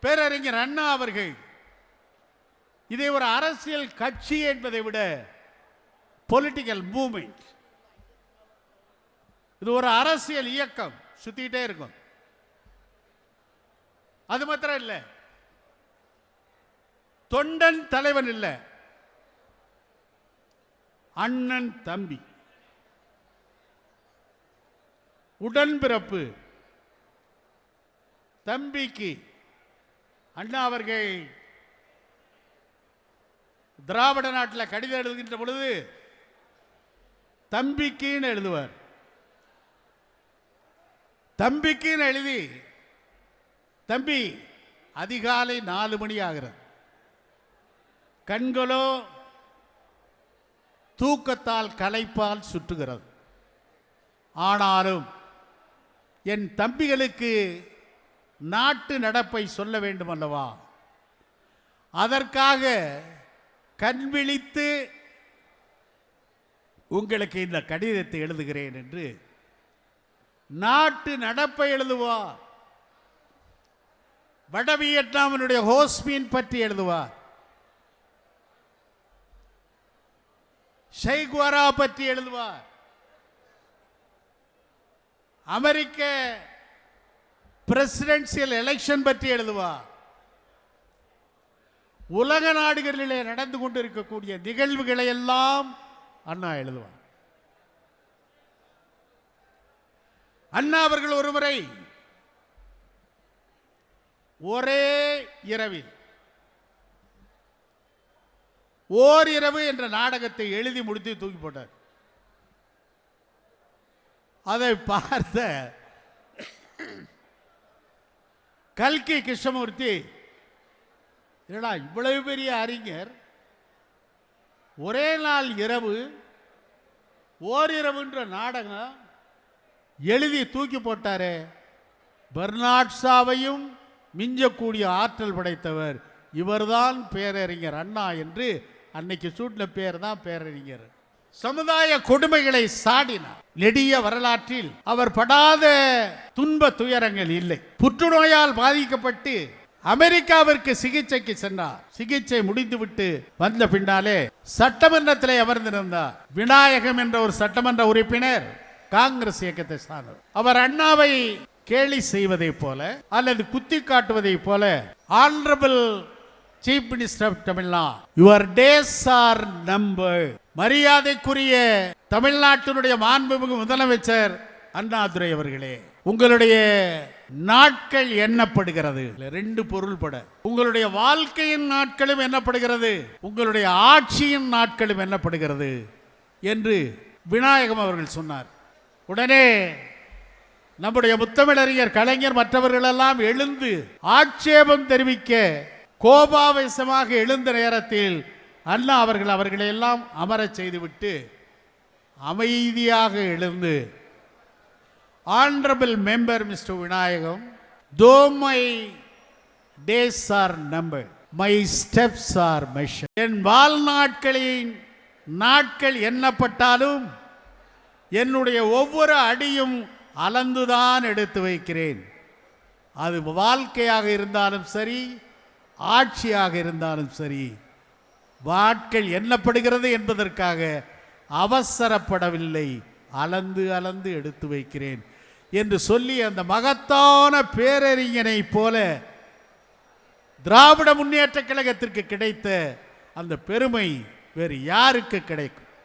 பேரறிஞர் அண்ணா அவர்கள் இதை ஒரு அரசியல் கட்சி என்பதை விட பொலிட்டிக்கல் மூமெண்ட் இது ஒரு அரசியல் இயக்கம் சுத்திட்டே இருக்கும். அது மாத்திரம் இல்லை. தொண்டன் தலைவன் இல்லை. அண்ணன் தம்பி. உடன்பிறப்பு தம்பிக்கு அண்ணா அவர்கள் திராவிட நாட்டில் கடிதம் எழுதுகின்ற பொழுது தம்பிக்குன்னு எழுதுவார். தம்பிக்குன்னு எழுதி தம்பி அதிகாலை நாலு மணி ஆகிறது கண்களோ தூக்கத்தால் களைப்பால் சுற்றுகிறது. ஆனாலும் என் தம்பிகளுக்கு நாட்டு நடப்பை சொல்ல வேண்டும் அல்லவா அதற்காக கண் விழித்து உங்களுக்கு இந்த கடிதத்தை எழுதுகிறேன் என்று நாட்டு நடப்பை எழுதுவார். வட வியட்நாமினுடைய ஹோஸ்மீன் பற்றி எழுதுவார். ஷைகுவரா பற்றி எழுதுவார். அமெரிக்க பிரசிடென்சியல் எலெக்ஷன் பற்றி எழுதுவா? உலக நாடுகளிலே நடந்து கொண்டிருக்கக்கூடிய நிகழ்வுகளை எல்லாம் அண்ணா எழுதுவார். அண்ணா அவர்கள் ஒருமுறை ஒரே இரவில் ஓர் இரவு என்ற நாடகத்தை எழுதி முடித்து தூக்கி போட்டார். அதை பார்த்த கல்கி கிருஷ்ணமூர்த்தி. என்னடா இவ்வளவு பெரிய அறிஞர். ஒரே நாள் இரவு ஓரிரவுன்ற நாடகம் எழுதி தூக்கி போட்டாரே. பெர்னாட்ஸாவையும் மிஞ்சக்கூடிய ஆற்றல் படைத்தவர். இவர்தான் பேரறிஞர் அண்ணா என்று அன்னைக்கு சூட்டின பேர் தான் பேரறிஞர். சமுதாய கொடுமைகளை சாடினார். நெடிய வரலாற்றில் அவர் படாத துன்ப துயரங்கள் இல்லை. புற்றுநோயால் பாதிக்கப்பட்டு அமெரிக்காவிற்கு சிகிச்சைக்கு சென்றார். சிகிச்சை முடிந்துவிட்டு வந்த பின்னாலே சட்டமன்றத்திலே அமர்ந்திருந்தார். விநாயகம் என்ற ஒரு சட்டமன்ற உறுப்பினர் காங்கிரஸ் இயக்கத்தை சார்ந்தவர். அவர் அண்ணாவை கேலி செய்வதைப் போல அல்லது குத்தி காட்டுவதைப் போல honourable chief minister of Tamil Nadu your days are number மரியாதைக்குரிய தமிழ்நாட்டினுடைய மாண்புமிகு முதலமைச்சர் அண்ணாதுரை அவர்களே உங்களுடைய நாட்கள் எண்ணப்படுகிறது. ரெண்டு பொருள்பட உங்களுடைய வாழ்க்கையின் நாட்களும் எண்ணப்படுகிறது. உங்களுடைய ஆட்சியின் நாட்களும் எண்ணப்படுகிறது என்று விநாயகம் அவர்கள் சொன்னார். உடனே நம்முடைய முத்தமிழறிஞர் கலைஞர் மற்றவர்களெல்லாம் எழுந்து ஆட்சேபம் தெரிவிக்க கோபாவேசமாக எழுந்த நேரத்தில் அண்ணா அவர்கள் அவர்களையெல்லாம் அமரச் செய்துவிட்டு அமைதியாக எழுந்து honourable member mister Vinayagam though my days are number my steps are measure என் வாழ்நாட்களின் நாட்கள் எண்ணப்பட்டாலும் என்னுடைய ஒவ்வொரு அடியும் அளந்துதான் எடுத்து வைக்கிறேன். அது வாழ்க்கையாக இருந்தாலும் சரி ஆட்சியாக இருந்தாலும் சரி வாட்கள் எண்ணப்படுகிறது என்பதற்காக அவசரப்படவில்லை. அளந்து அளந்து எடுத்து வைக்கிறேன் என்று சொல்லி அந்த மகத்தான பேரறிஞனை போல திராவிட முன்னேற்ற கழகத்திற்கு கிடைத்த அந்த பெருமை வேறு யாருக்கு கிடைக்கும்?